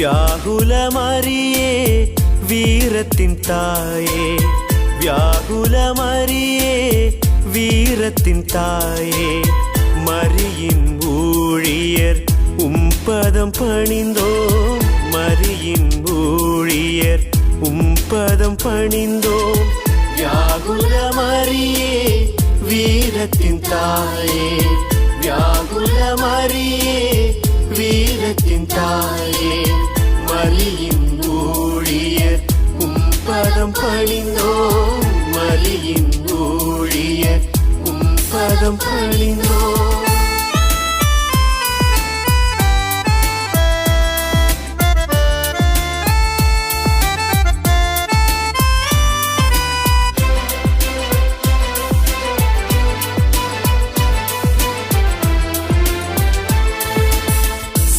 வியாகுலமரியே வீரத்தின் தாயே. வியாகுலமரியே வீரத்தின் தாயே. மரியின் ஊழியர் உம்பதம் பணிந்தோம் மரியின் ஊழியர் உம்பதம் பணிந்தோம் வியாகுலமரியே வீரத்தின் தாயே. வியாகுலமரியே வீரத்தின் தாயே. மரியின் ஊழியர் உம்பதம் பணிந்தோம். மரியின் ஊழியர் உம்பதம் பணிந்தோம்.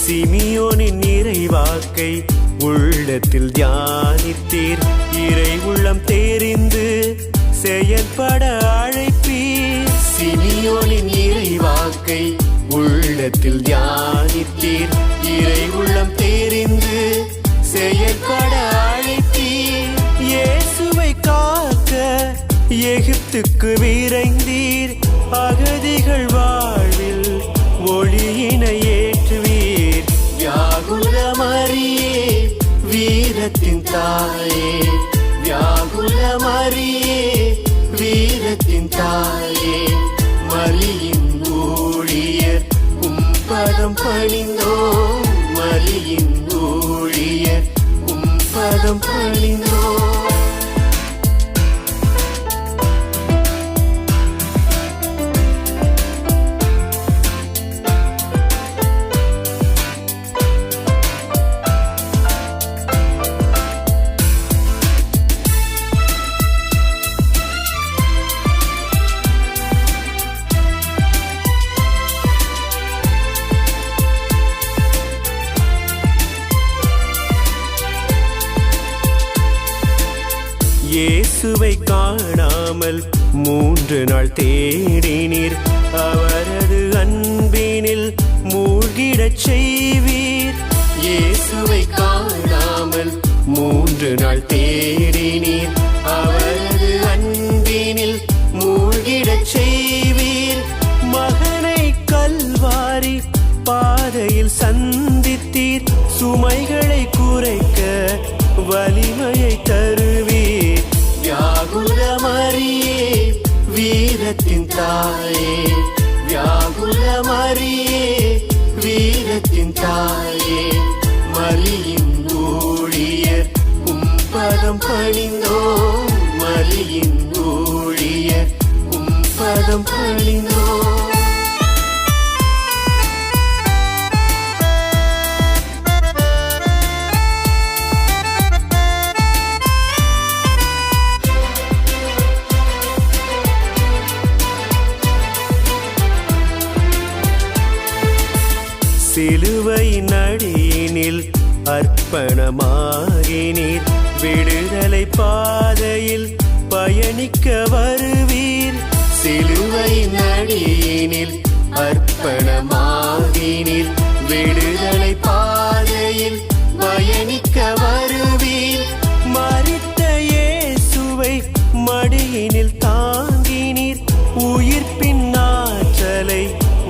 சிமியோனின் நிறைவாக்கை உள்ளத்தில் தியானித்தீர். இறை உள்ளம் தெரிந்து செயல்பட அழைப்பீர். சிமியோனின் இறைவாக்கை உள்ளத்தில் தியானித்தீர். இறை உள்ளம் தெரிந்து செயல்பட அழைத்தீர் இயேசுவை காக்க எகிப்துக்கு விரைந்தீர். அகதிகள் வா தாயே வியாகுல மரியே வீரத்தின் தாயே மலியின் ஊழியர் உம்பதம் பணிந்தோம் மலியின் ஊழியர் உம்பதம் பணிந்தோம். இயேசுவை காணாமல் மூன்று நாள் தேடினீர். அவரது அன்பினில் மூழ்கிடச் செய்வீர். இயேசுவை காணாமல் மூன்று நாள் தேடினீர். அவர் வீரத்தின் தாயே வியாகுல வியாகுலமரியே வீரத்தின் தாயே மலியின் ஊழியர் உம்பதம் பணிந்தோ மலியின் ஊழியர் உம்பதம் பணிந்தோ சிலுவை நடியினில் அர்ப்பணமாகினீர். விடுதலை பாதையில் பயணிக்க வருவீர். சிலுவை நடியினில் அர்ப்பணமாகினீர். விடுதலை பாதையில் பயணிக்க வருவீர். மறித்த இயேசுவை மடியினில் தாங்கினீர். உயிர்ப்பின் ஆற்றலை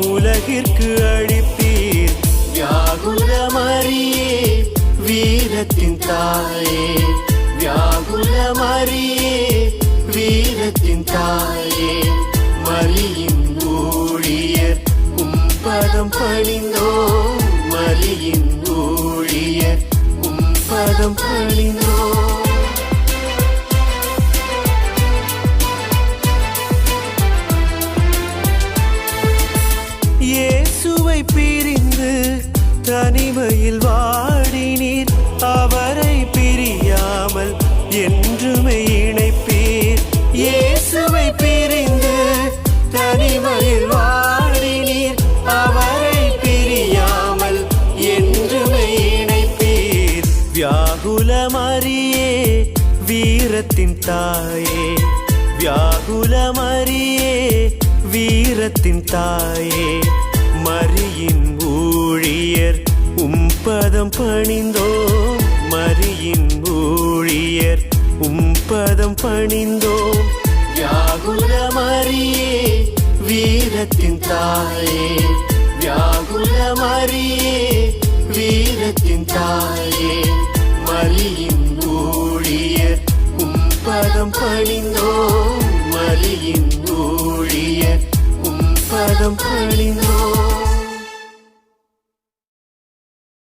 உலகிற்கு அழி வீரத்தின் தாயே வியாகுலமரியே வீரத்தின் தாயே மலியின் ஊழியர் உம்பதம் பணிந்தோம் மலியின் ஊழியர் உம்பதம் பணிந்தோம் தனிமையில் வா தாயே வியாகுலமரியே வீரத்தின் தாயே மரியின் ஊழியர் உம்பதம் பணிந்தோம் மரியின் ஊழியர் உம்பதம் பணிந்தோம் வியாகுலமரியே வீரத்தின் தாயே வியாகுலமரியே வீரத்தின் தாயே மரியின் பாதம் பணிந்தோம் மலியின் ஊழிய உம் பாதம் பணிந்தோம்.